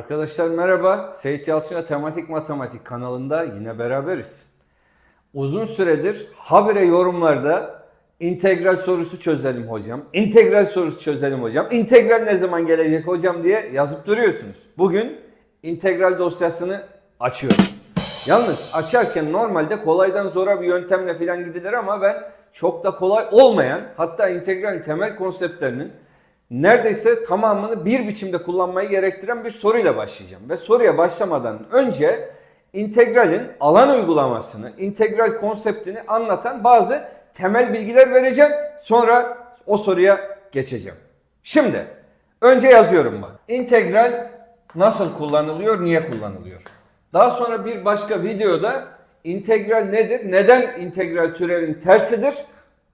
Arkadaşlar merhaba. Seyit Yalçın'a Tematik Matematik kanalında yine beraberiz. Uzun süredir habire yorumlarda integral sorusu çözelim hocam. İntegral sorusu çözelim hocam. İntegral ne zaman gelecek hocam diye yazıp duruyorsunuz. Bugün integral dosyasını açıyorum. Yalnız açarken normalde kolaydan zora bir yöntemle falan gidilir ama ben çok da kolay olmayan hatta integralin temel konseptlerinin neredeyse tamamını bir biçimde kullanmayı gerektiren bir soruyla başlayacağım. Ve soruya başlamadan önce integralin alan uygulamasını, integral konseptini anlatan bazı temel bilgiler vereceğim. Sonra o soruya geçeceğim. Şimdi önce yazıyorum bak. İntegral nasıl kullanılıyor, niye kullanılıyor? Daha sonra bir başka videoda integral nedir, neden integral türevin tersidir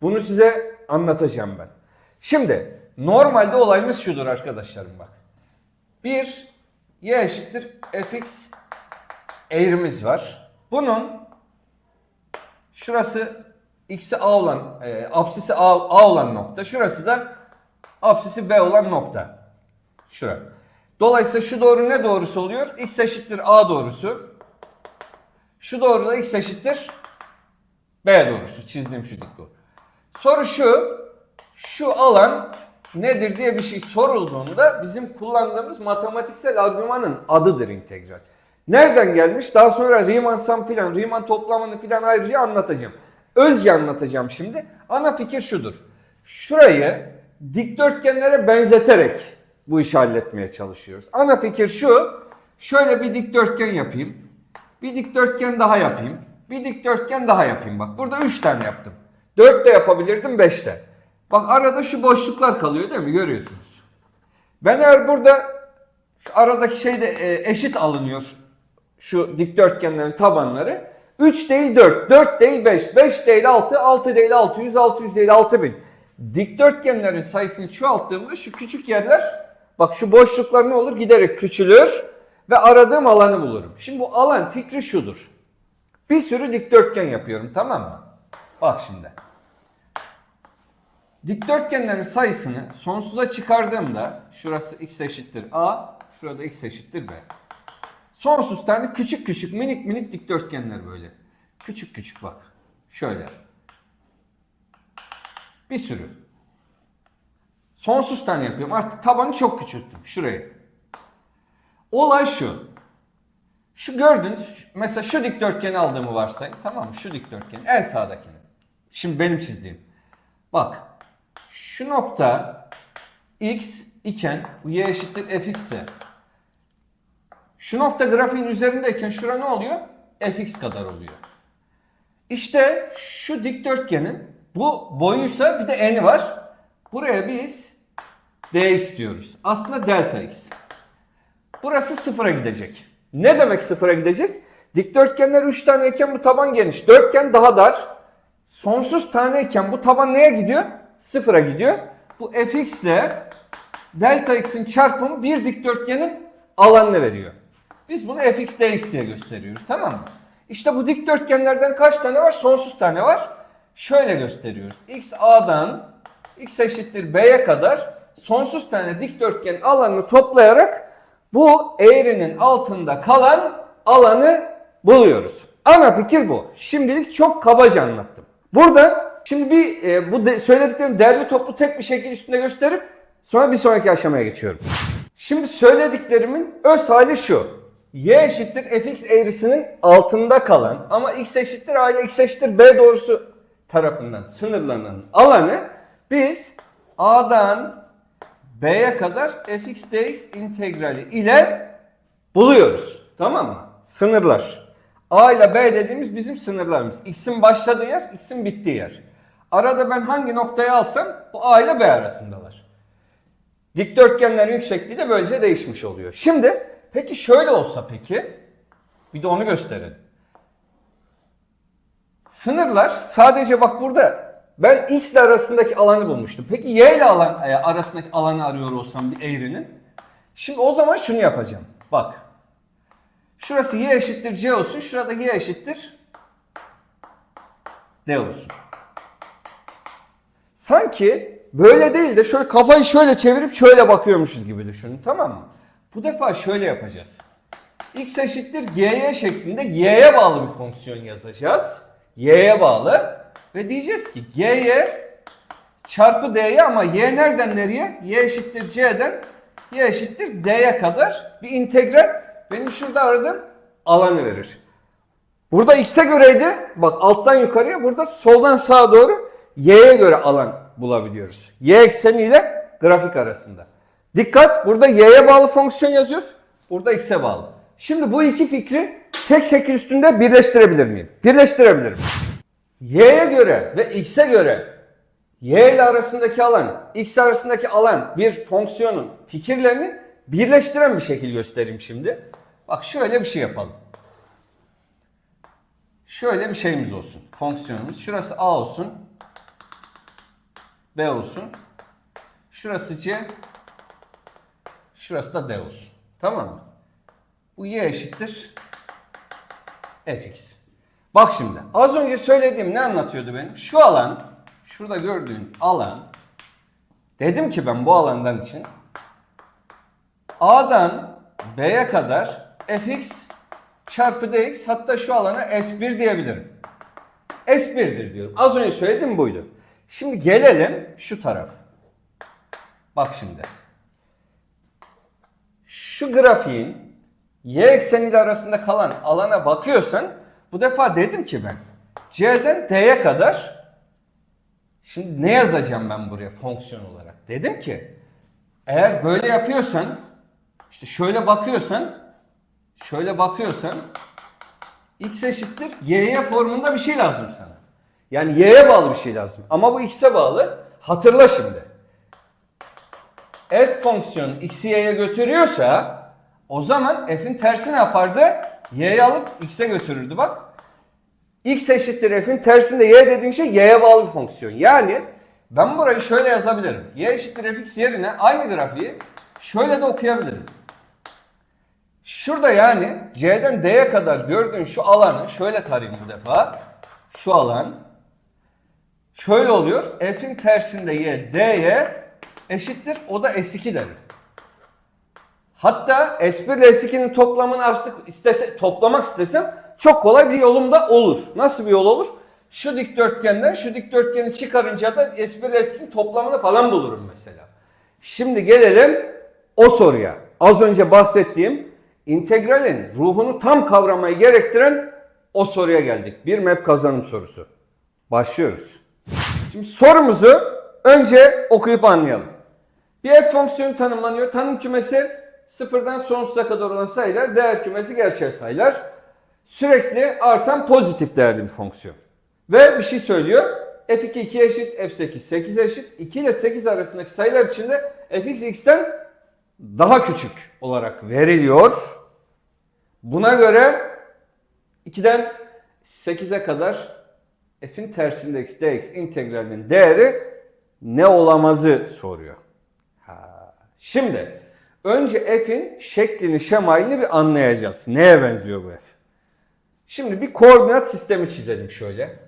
bunu size anlatacağım ben. Şimdi normalde olayımız şudur arkadaşlarım bak. Bir y eşittir fx eğrimiz var. Bunun şurası x'i a olan, e, apsisi a, a olan nokta. Şurası da apsisi b olan nokta. Şura. Dolayısıyla şu doğru ne doğrusu oluyor? x eşittir a doğrusu. Şu doğru da x eşittir b doğrusu. Çizdiğim şu dik doğru. Soru şu. Şu alan nedir diye bir şey sorulduğunda bizim kullandığımız matematiksel argümanın adıdır integral. Nereden gelmiş? Daha sonra Riemann sum filan, Riemann toplamını filan ayrıca anlatacağım. Özce anlatacağım şimdi. Ana fikir şudur. Şurayı dikdörtgenlere benzeterek bu işi halletmeye çalışıyoruz. Ana fikir şu. Şöyle bir dikdörtgen yapayım. Bir dikdörtgen daha yapayım. Bir dikdörtgen daha yapayım bak. Burada 3 tane yaptım. 4 de yapabilirdim 5 de. Bak arada şu boşluklar kalıyor değil mi? Görüyorsunuz. Ben eğer burada şu aradaki şeyde e, eşit alınıyor. Şu dikdörtgenlerin tabanları. 3 değil 4, 4 değil 5, 5 değil 6, 6 değil 600, 600 değil 6000. Dikdörtgenlerin sayısını çoğalttığımda şu küçük yerler bak şu boşluklar ne olur? Giderek küçülür ve aradığım alanı bulurum. Şimdi bu alan fikri şudur. Bir sürü dikdörtgen yapıyorum tamam mı? Bak şimdi. Dikdörtgenlerin sayısını sonsuza çıkardığımda şurası x eşittir a, şurada x eşittir b. Sonsuz tane küçük küçük minik minik dikdörtgenler böyle. Küçük küçük bak. Şöyle. Bir sürü. Sonsuz tane yapıyorum. Artık tabanı çok küçülttüm. Şurayı. Olay şu. Şu gördüğünüz mesela şu dikdörtgeni aldığımı varsayın. Tamam mı? Şu dikdörtgen. En sağdakini. Şimdi benim çizdiğim. Bak. Şu nokta x iken y eşittir fx ise şu nokta grafiğin üzerindeyken şura ne oluyor? fx kadar oluyor. İşte şu dikdörtgenin bu boyuysa bir de eni var. Buraya biz dx diyoruz. Aslında delta x. Burası sıfıra gidecek. Ne demek sıfıra gidecek? Dikdörtgenler 3 taneyken bu taban geniş. Dörtgen daha dar. Sonsuz taneyken bu taban neye gidiyor? Sıfıra gidiyor. Bu fx ile delta x'in çarpımı bir dikdörtgenin alanını veriyor. Biz bunu fx dx diye gösteriyoruz tamam mı? İşte bu dikdörtgenlerden kaç tane var? Sonsuz tane var. Şöyle gösteriyoruz. x a'dan x eşittir b'ye kadar sonsuz tane dikdörtgen alanını toplayarak bu eğrinin altında kalan alanı buluyoruz. Ana fikir bu. Şimdilik çok kabaca anlattım. Burada şimdi bir e, bu de, söylediklerim derli toplu tek bir şekil üstünde gösterip sonra bir sonraki aşamaya geçiyorum. Şimdi söylediklerimin öz hali şu. Y eşittir fx eğrisinin altında kalan ama x eşittir a ile x eşittir b doğrusu tarafından sınırlanan alanı biz a'dan b'ye kadar fx dx integrali ile buluyoruz. Tamam mı? Sınırlar. A ile B dediğimiz bizim sınırlarımız. X'in başladığı yer, X'in bittiği yer. Arada ben hangi noktayı alsam bu A ile B arasındalar. Dikdörtgenlerin yüksekliği de böylece değişmiş oluyor. Şimdi peki şöyle olsa peki bir de onu gösterin. Sınırlar sadece bak burada ben x ile arasındaki alanı bulmuştum. Peki y ile alan, e, arasındaki alanı arıyor olsam bir eğrinin. Şimdi o zaman şunu yapacağım. Bak. Şurası y eşittir c olsun. Şurada y eşittir d olsun. Sanki böyle değil de şöyle kafayı şöyle çevirip şöyle bakıyormuşuz gibi düşünün tamam mı? Bu defa şöyle yapacağız. x eşittir gy şeklinde y'ye bağlı bir fonksiyon yazacağız. y'ye bağlı. Ve diyeceğiz ki gy çarpı d'ye ama y nereden nereye? y eşittir c'den y eşittir d'ye kadar bir integral benim şurada aradığım alanı verir. Burada x'e göreydi. Bak alttan yukarıya burada soldan sağa doğru y'ye göre alan bulabiliyoruz. Y ekseni ile grafik arasında. Dikkat burada y'ye bağlı fonksiyon yazıyoruz. Burada x'e bağlı. Şimdi bu iki fikri tek şekil üstünde birleştirebilir miyim? Birleştirebilirim. Y'ye göre ve x'e göre y ile arasındaki alan, x arasındaki alan bir fonksiyonun fikirlerini birleştiren bir şekil göstereyim şimdi. Bak şöyle bir şey yapalım. Şöyle bir şeyimiz olsun. Fonksiyonumuz. Şurası a olsun. B olsun. Şurası C. Şurası da D olsun. Tamam mı? Bu y eşittir fx. Bak şimdi az önce söylediğim ne anlatıyordu benim? Şu alan, şurada gördüğün alan dedim ki ben bu alandan için A'dan B'ye kadar fx çarpı dx hatta şu alana s1 diyebilirim. S1'dir diyorum. Az önce söylediğim buydu. Şimdi gelelim şu taraf. Bak şimdi. Şu grafiğin y ekseniyle arasında kalan alana bakıyorsan bu defa dedim ki ben c'den d'ye kadar şimdi ne yazacağım ben buraya fonksiyon olarak? Dedim ki eğer böyle yapıyorsan işte şöyle bakıyorsan şöyle bakıyorsan x eşittir y'ye formunda bir şey lazım sana. Yani y'ye bağlı bir şey lazım. Ama bu x'e bağlı. Hatırla şimdi. F fonksiyonu x'i y'ye götürüyorsa o zaman f'in tersi ne yapardı? y'yi alıp x'e götürürdü bak. x eşittir f'in tersinde y dediğin şey y'ye bağlı bir fonksiyon. Yani ben burayı şöyle yazabilirim. y eşittir fx yerine aynı grafiği şöyle de okuyabilirim. Şurada yani C'den D'ye kadar gördüğün şu alanı şöyle tarayayım bu defa. Şu alan şöyle oluyor. F'in tersinde Y, D'ye eşittir. O da S2 derim. Hatta S1 ile S2'nin toplamını artık istese, toplamak istesem çok kolay bir yolum da olur. Nasıl bir yol olur? Şu dikdörtgenden şu dikdörtgeni çıkarınca da S1 ile S2'nin toplamını falan bulurum mesela. Şimdi gelelim o soruya. Az önce bahsettiğim integralin ruhunu tam kavramayı gerektiren o soruya geldik. Bir map kazanım sorusu. Başlıyoruz. Şimdi sorumuzu önce okuyup anlayalım. Bir f fonksiyonu tanımlanıyor. Tanım kümesi sıfırdan sonsuza kadar olan sayılar, değer kümesi gerçel sayılar. Sürekli artan pozitif değerli bir fonksiyon. Ve bir şey söylüyor. f2 2 eşit, f8 8 eşit. 2 ile 8 arasındaki sayılar içinde fx x'ten daha küçük olarak veriliyor. Buna göre 2'den 8'e kadar f'in tersinde x dx integralinin değeri ne olamazı soruyor. Ha. Şimdi önce f'in şeklini şemailini bir anlayacağız. Neye benziyor bu f? Şimdi bir koordinat sistemi çizelim şöyle.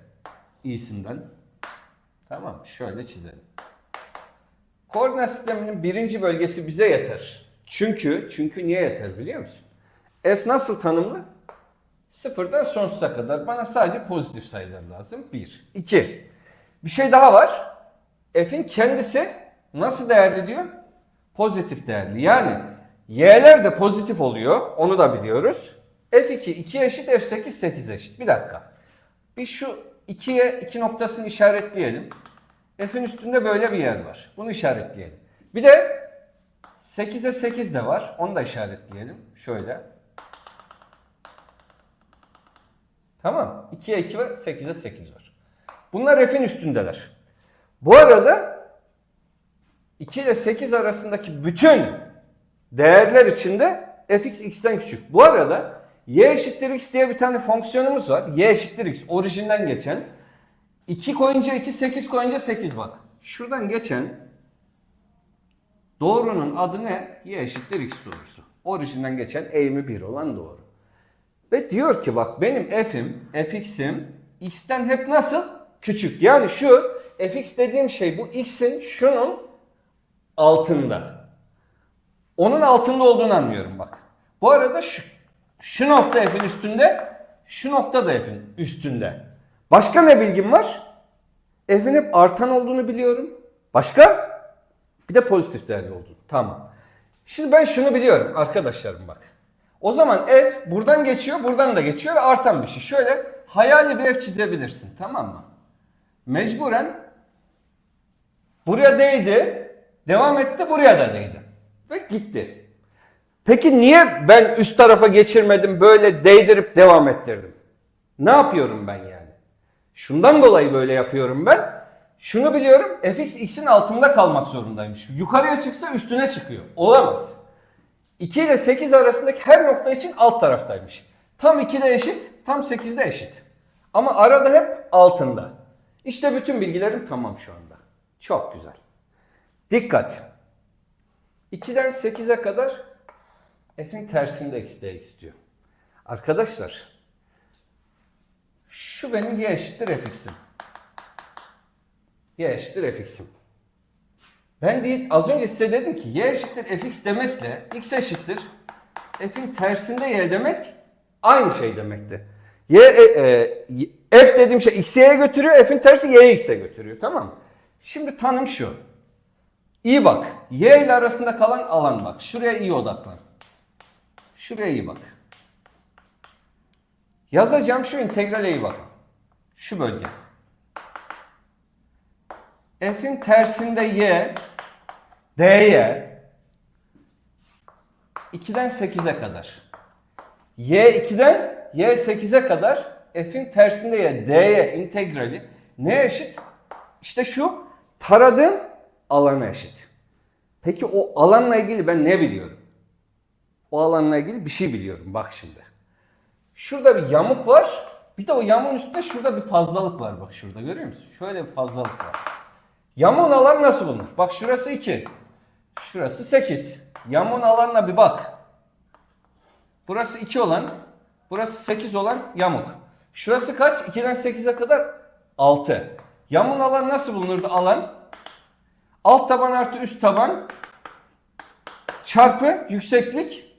İyisinden. Tamam şöyle çizelim. Koordinat sisteminin birinci bölgesi bize yeter. Çünkü, çünkü niye yeter biliyor musun? F nasıl tanımlı? Sıfırdan sonsuza kadar bana sadece pozitif sayılar lazım. Bir. İki. Bir şey daha var. F'in kendisi nasıl değerli diyor? Pozitif değerli. Yani y'ler de pozitif oluyor. Onu da biliyoruz. F2 2 eşit F8 8 eşit. Bir dakika. Bir şu 2'ye 2 noktasını işaretleyelim. F'in üstünde böyle bir yer var. Bunu işaretleyelim. Bir de 8'e 8 de var. Onu da işaretleyelim. Şöyle. Tamam. 2'ye 2 var. 8'e 8 var. Bunlar F'in üstündeler. Bu arada 2 ile 8 arasındaki bütün değerler içinde fx x'ten küçük. Bu arada y eşittir x diye bir tane fonksiyonumuz var. y eşittir x orijinden geçen. 2 koyunca 2, 8 koyunca 8 bak. Şuradan geçen doğrunun adı ne? Y eşittir x doğrusu. Orijinden geçen eğimi 1 olan doğru. Ve diyor ki bak benim f'im, fx'im x'ten hep nasıl? Küçük. Yani şu fx dediğim şey bu x'in şunun altında. Onun altında olduğunu anlıyorum bak. Bu arada şu, şu nokta f'in üstünde, şu nokta da f'in üstünde. Başka ne bilgim var? F'in hep artan olduğunu biliyorum. Başka? Bir de pozitif değerli olduğunu. Tamam. Şimdi ben şunu biliyorum arkadaşlarım bak. O zaman f buradan geçiyor, buradan da geçiyor ve artan bir şey. Şöyle hayali bir f çizebilirsin tamam mı? Mecburen buraya değdi, devam etti, buraya da değdi. Ve gitti. Peki niye ben üst tarafa geçirmedim, böyle değdirip devam ettirdim? Ne yapıyorum ben yani? Şundan dolayı böyle yapıyorum ben. Şunu biliyorum, fx x'in altında kalmak zorundaymış. Yukarıya çıksa üstüne çıkıyor. Olamaz. 2 ile 8 arasındaki her nokta için alt taraftaymış. Tam 2'de eşit, tam 8'de eşit. Ama arada hep altında. İşte bütün bilgilerim tamam şu anda. Çok güzel. Dikkat. 2'den 8'e kadar f'in tersinde x dx diyor. Arkadaşlar şu benim y eşittir fx'im. y eşittir fx'im. Ben değil az önce size dedim ki y eşittir fx demekle x eşittir f'in tersinde y demek aynı şey demekti. Y, e, e, f dediğim şey x'e y'ye götürüyor, f'in tersi y'ye x'e götürüyor. Tamam mı? Şimdi tanım şu. İyi bak. Y ile arasında kalan alan bak. Şuraya iyi odaklan. Şuraya iyi bak. Yazacağım şu integrale iyi bak. Şu bölge. F'in tersinde y, dy 2'den 8'e kadar. y 2'den y 8'e kadar f'in tersinde y, dy integrali ne eşit? İşte şu taradığım alana eşit. Peki o alanla ilgili ben ne biliyorum? O alanla ilgili bir şey biliyorum bak şimdi. Şurada bir yamuk var. Bir de o yamuğun üstünde şurada bir fazlalık var bak şurada görüyor musun? Şöyle bir fazlalık var. Yamuğun alanı nasıl bulunur? Bak şurası 2. Şurası 8. Yamuğun alanına bir bak. Burası 2 olan, burası 8 olan yamuk. Şurası kaç? 2'den 8'e kadar 6. Yamuğun alanı nasıl bulunurdu alan? Alt taban artı üst taban çarpı yükseklik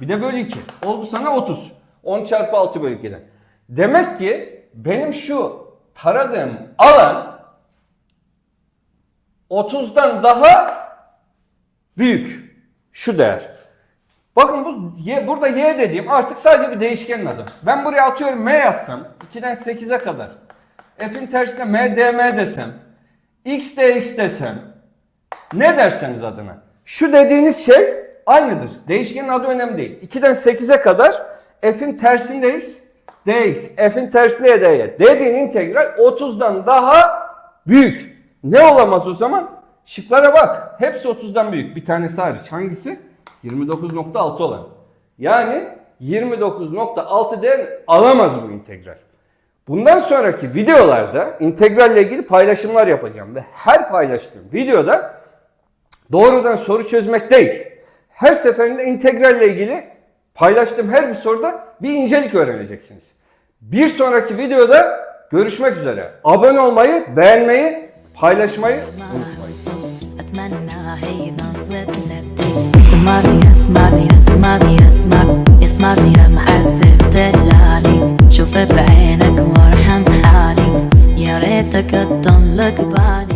bir de bölü 2. Oldu sana 30. 10 çarpı 6 bölü 2'den. Demek ki benim şu taradığım alan 30'dan daha büyük. Şu değer. Bakın bu y, burada y dediğim artık sadece bir değişkenin adı. Ben buraya atıyorum m yazsam 2'den 8'e kadar. F'in tersine m dm desem. x dx desem. Ne derseniz adına. Şu dediğiniz şey aynıdır. Değişkenin adı önemli değil. 2'den 8'e kadar f'in tersinde x dx. F'in tersinde y dy. Dediğin integral 30'dan daha büyük. Ne olamaz o zaman? Şıklara bak. Hepsi 30'dan büyük. Bir tanesi hariç. Hangisi? 29.6 olan. Yani 29.6 değer alamaz bu integral. Bundan sonraki videolarda integralle ilgili paylaşımlar yapacağım ve her paylaştığım videoda doğrudan soru çözmek değil. Her seferinde integralle ilgili paylaştığım her bir soruda bir incelik öğreneceksiniz. Bir sonraki videoda görüşmek üzere. Abone olmayı, beğenmeyi, paylaşmayı unutmayın. أتمنى هيضل تصدق اسمع لي اسمع لي اسمع يا معذب دلالي. شوف بعينك وارحم حالي. يا ريتك تضلك بالي.